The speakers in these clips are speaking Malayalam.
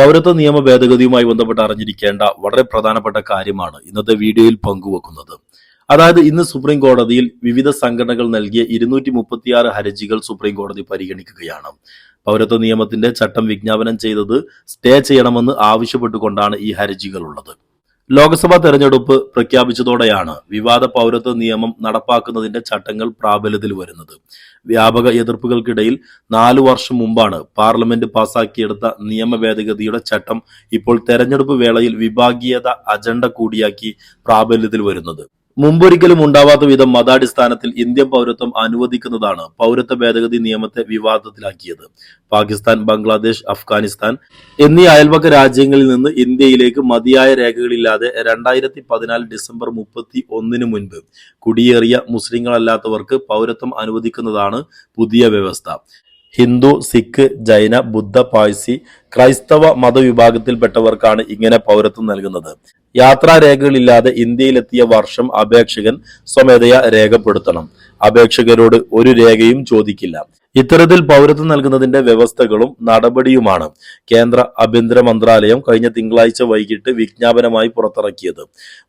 പൗരത്വ നിയമ ഭേദഗതിയുമായി ബന്ധപ്പെട്ട് അറിഞ്ഞിരിക്കേണ്ട വളരെ പ്രധാനപ്പെട്ട കാര്യമാണ് ഇന്നത്തെ വീഡിയോയിൽ പങ്കുവെക്കുന്നത്. അതായത് ഇന്ന് സുപ്രീം കോടതിയിൽ വിവിധ സംഘടനകൾ നൽകിയ ഇരുന്നൂറ്റി മുപ്പത്തിയാറ് ഹർജികൾ സുപ്രീം കോടതി പരിഗണിക്കുകയാണ്. പൗരത്വ നിയമത്തിന്റെ ചട്ടം വിജ്ഞാപനം ചെയ്തത് സ്റ്റേ ചെയ്യണമെന്ന് ആവശ്യപ്പെട്ടുകൊണ്ടാണ് ഈ ഹർജികൾ ഉള്ളത്. ലോക്സഭാ തെരഞ്ഞെടുപ്പ് പ്രഖ്യാപിച്ചതോടെയാണ് വിവാദ പൗരത്വ നിയമം നടപ്പാക്കുന്നതിന്റെ ചട്ടങ്ങൾ പ്രാബല്യത്തിൽ വരുന്നത്. വ്യാപക എതിർപ്പുകൾക്കിടയിൽ നാലു വർഷം മുമ്പാണ് പാർലമെന്റ് പാസാക്കിയെടുത്ത നിയമ ഭേദഗതിയുടെ ചട്ടം ഇപ്പോൾ തെരഞ്ഞെടുപ്പ് വേളയിൽ വിഭാഗീയത അജണ്ട കൂടിയാക്കി പ്രാബല്യത്തിൽ വരുന്നത്. മുമ്പൊരിക്കലും ഉണ്ടാവാത്ത വിധം മതാടിസ്ഥാനത്തിൽ ഇന്ത്യൻ പൗരത്വം അനുവദിക്കുന്നതാണ് പൗരത്വ ഭേദഗതി നിയമത്തെ വിവാദത്തിലാക്കിയത്. പാകിസ്ഥാൻ ബംഗ്ലാദേശ് അഫ്ഗാനിസ്ഥാൻ എന്നീ അയൽപക്ക രാജ്യങ്ങളിൽ നിന്ന് ഇന്ത്യയിലേക്ക് മതിയായ രേഖകളില്ലാതെ രണ്ടായിരത്തി പതിനാല് ഡിസംബർ മുപ്പത്തി ഒന്നിന് മുൻപ് കുടിയേറിയ മുസ്ലിങ്ങളല്ലാത്തവർക്ക് പൗരത്വം അനുവദിക്കുന്നതാണ് പുതിയ വ്യവസ്ഥ. ഹിന്ദു സിഖ് ജൈന ബുദ്ധ പാഴ്സി ക്രൈസ്തവ മതവിഭാഗത്തിൽപ്പെട്ടവർക്കാണ് ഇങ്ങനെ പൗരത്വം നൽകുന്നത്. യാത്രാരേഖകളില്ലാതെ ഇന്ത്യയിലെത്തിയ വർഷം അപേക്ഷകൻ സ്വമേധയാ രേഖപ്പെടുത്തണം. അപേക്ഷകരോട് ഒരു രേഖയും ചോദിക്കില്ല. ഇത്തരത്തിൽ പൗരത്വം നൽകുന്നതിന്റെ വ്യവസ്ഥകളും നടപടിയുമാണ് കേന്ദ്ര ആഭ്യന്തര മന്ത്രാലയം കഴിഞ്ഞ തിങ്കളാഴ്ച വൈകിട്ട് വിജ്ഞാപനമായി പുറത്തിറക്കിയത്.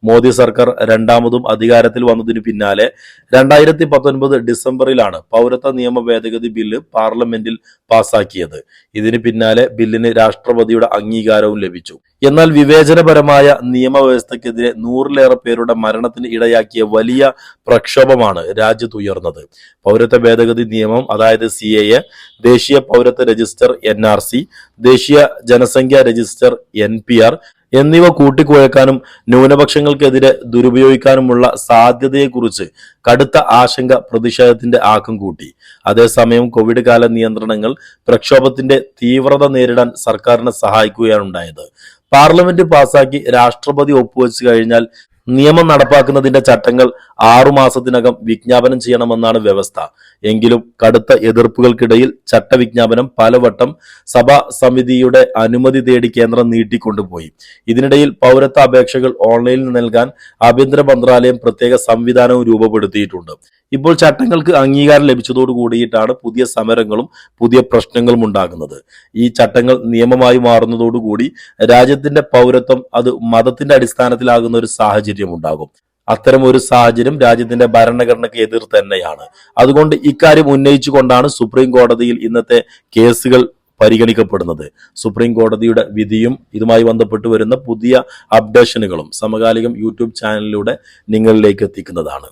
മോദി സർക്കാർ രണ്ടാമതും അധികാരത്തിൽ വന്നതിനു പിന്നാലെ രണ്ടായിരത്തി പത്തൊൻപത് ഡിസംബറിലാണ് പൗരത്വ നിയമ ഭേദഗതി ബില്ല് പാർലമെന്റിൽ പാസാക്കിയത്. ഇതിന് പിന്നാലെ ബില്ലിന് രാഷ്ട്രപതിയുടെ അംഗീകാരവും ലഭിച്ചു. എന്നാൽ വിവേചനപരമായ നിയമവ്യവസ്ഥക്കെതിരെ നൂറിലേറെ പേരുടെ മരണത്തിന് ഇടയാക്കിയ വലിയ പ്രക്ഷോഭമാണ് രാജ്യത്ത് ഉയർന്നത് പൗരത്വ ഭേദഗതി നിയമം അതായത് സി എ എ ദേശീയ പൗരത്വ രജിസ്റ്റർ എൻ ആർ സി ദേശീയ ജനസംഖ്യാ രജിസ്റ്റർ എൻ പി ആർ എന്നിവ കൂട്ടിക്കുഴക്കാനും ന്യൂനപക്ഷങ്ങൾക്കെതിരെ ദുരുപയോഗിക്കാനുമുള്ള സാധ്യതയെക്കുറിച്ച് കടുത്ത ആശങ്ക പ്രതിഷേധത്തിന്റെ ആക്കം കൂട്ടി. അതേസമയം കോവിഡ് കാല നിയന്ത്രണങ്ങൾ പ്രക്ഷോഭത്തിന്റെ തീവ്രത നേരിടാൻ സർക്കാരിനെ സഹായിക്കുകയാണ് ഉണ്ടായത്. പാർലമെന്റ് പാസാക്കി രാഷ്ട്രപതി ഒപ്പുവെച്ച് കഴിഞ്ഞാൽ നിയമം നടപ്പാക്കുന്നതിന്റെ ചട്ടങ്ങൾ ആറുമാസത്തിനകം വിജ്ഞാപനം ചെയ്യണമെന്നാണ് വ്യവസ്ഥ. എങ്കിലും കടുത്ത എതിർപ്പുകൾക്കിടയിൽ ചട്ടവിജ്ഞാപനം പലവട്ടം സഭാ സമിതിയുടെ അനുമതി തേടി കേന്ദ്രം നീട്ടിക്കൊണ്ടുപോയി. ഇതിനിടയിൽ പൗരത്വ അപേക്ഷകൾ ഓൺലൈനിൽ നൽകാൻ ആഭ്യന്തര മന്ത്രാലയം പ്രത്യേക സംവിധാനവും രൂപപ്പെടുത്തിയിട്ടുണ്ട്. ഇപ്പോൾ ചട്ടങ്ങൾക്ക് അംഗീകാരം ലഭിച്ചതോടു കൂടിയിട്ടാണ് പുതിയ സമരങ്ങളും പുതിയ പ്രശ്നങ്ങളും ഉണ്ടാകുന്നത്. ഈ ചട്ടങ്ങൾ നിയമമായി മാറുന്നതോടുകൂടി രാജ്യത്തിന്റെ പൗരത്വം അത് മതത്തിന്റെ അടിസ്ഥാനത്തിലാകുന്ന ഒരു സാഹചര്യം ഉണ്ടാകും. അത്തരം ഒരു സാഹചര്യം രാജ്യത്തിന്റെ ഭരണഘടനയ്ക്ക് എതിർ തന്നെയാണ്. അതുകൊണ്ട് ഇക്കാര്യം ഉന്നയിച്ചുകൊണ്ടാണ് സുപ്രീം കോടതിയിൽ ഇന്നത്തെ കേസുകൾ പരിഗണിക്കപ്പെടുന്നത്. സുപ്രീം കോടതിയുടെ വിധിയും ഇതുമായി ബന്ധപ്പെട്ട് വരുന്ന പുതിയ അപ്ഡേഷനുകളും സമകാലികം യൂട്യൂബ് ചാനലിലൂടെ നിങ്ങളിലേക്ക് എത്തിക്കുന്നതാണ്.